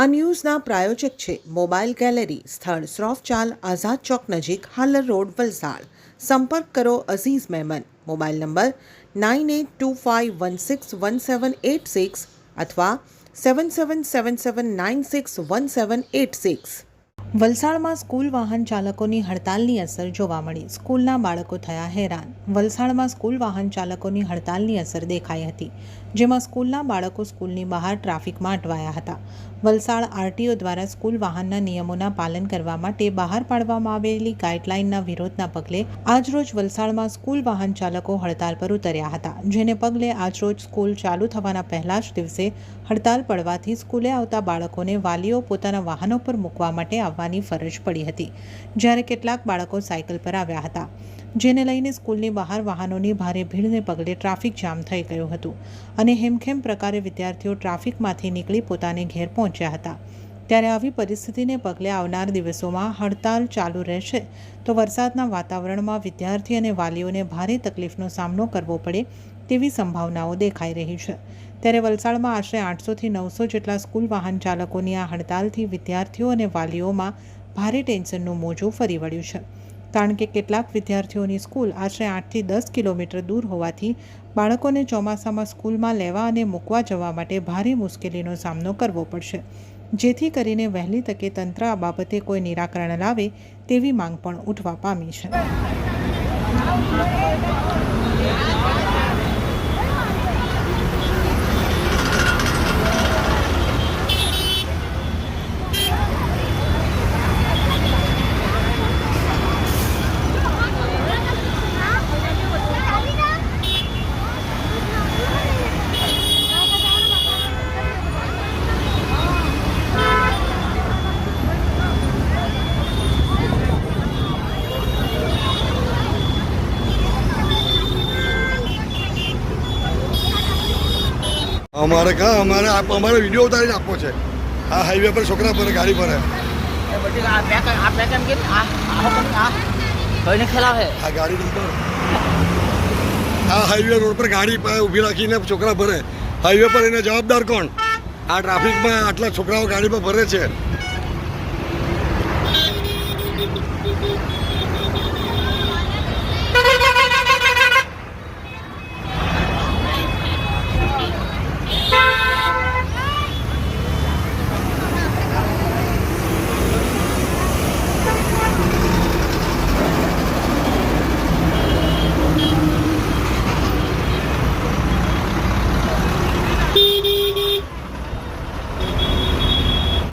આ ન્યૂઝના પ્રાયોજક છે mobile gallery, સ્થળ શ્રોફચાલ, આઝાદ ચોક નજીક હાલર રોડ, વલસાડ. સંપર્ક કરો Aziz Mehman mobile number nine eight two five one six one seven eight six અથવા seven seven seven seven nine six one seven eight six. વલસાડમાં school વાહન ચાલકોની હડતાલની અસર જોવા મળી. સ્કૂલના બાળકો થયા હેરાન. વલસાડમાં સ્કૂલ વાહન ચાલકોની હડતાલની અસર દેખાઈ હતી, જેમાં સ્કૂલના બાળકો સ્કૂલની બહાર ટ્રાફિકમાં અટવાયા હતા. વલસાડ આરટીઓ દ્વારા સ્કૂલ વાહનના નિયમોના પાલન કરવા માટે બહાર પાડવામાં આવેલી ગાઈડલાઇનના વિરોધના પગલે આજરોજ વલસાડમાં સ્કૂલ વાહન ચાલકો હડતાલ પર ઉતર્યા હતા, જેને પગલે આજરોજ સ્કૂલ ચાલુ થવાના પહેલા જ દિવસે હડતાલ પડવાથી સ્કૂલે આવતા બાળકોને વાલીઓ પોતાના વાહનો પર મૂકવા માટે આવવાની ફરજ પડી હતી. જ્યારે કેટલાક બાળકો સાયકલ પર આવ્યા હતા. જેને લઈને સ્કૂલની બહાર વાહનોની ભારે ભીડને પગલે ટ્રાફિક જામ થઈ ગયું હતું અને હેમખેમ પ્રકારે વિદ્યાર્થીઓ ટ્રાફિકમાંથી નીકળી પોતાને ઘેર પહોંચ્યા હતા. ત્યારે આવી પરિસ્થિતિને પગલે આવનાર દિવસોમાં હડતાલ ચાલુ રહેશે. તો વરસાદના વાતાવરણમાં વિદ્યાર્થી અને વાલીઓને ભારે તકલીફનો સામનો કરવો પડે તેવી સંભાવનાઓ દેખાઈ રહી છે. ત્યારે વલસાડમાં આશરે આઠસોથી નવસો જેટલા સ્કૂલ વાહન ચાલકોની આ હડતાલથી વિદ્યાર્થીઓ અને વાલીઓમાં ભારે ટેન્શનનું મોજું ફરી વળ્યું છે. કારણ કે કેટલાક વિદ્યાર્થીઓની સ્કૂલ આશરે આઠથી દસ કિલોમીટર દૂર હોવાથી બાળકોને ચોમાસામાં સ્કૂલમાં લેવા અને મૂકવા જવા માટે ભારે મુશ્કેલીનો સામનો કરવો પડશે. જેથી કરીને વહેલી તકે તંત્ર આ બાબતે કોઈ નિરાકરણ લાવે તેવી માંગ પણ ઉઠવા પામી છે. અમારે કાં અમારે અમારે વીડિયો ઉતારીને આપવો છે. આ હાઈવે પર છોકરા પર ગાડી પર. આ ગાડી નંબર. આ હાઈવે રોડ પર ગાડી ઊભી રાખીને છોકરા ભરે. હાઈવે પર એને જવાબદાર કોણ? આ ટ્રાફિકમાં આટલા છોકરાઓ ગાડી પર ભરે છે.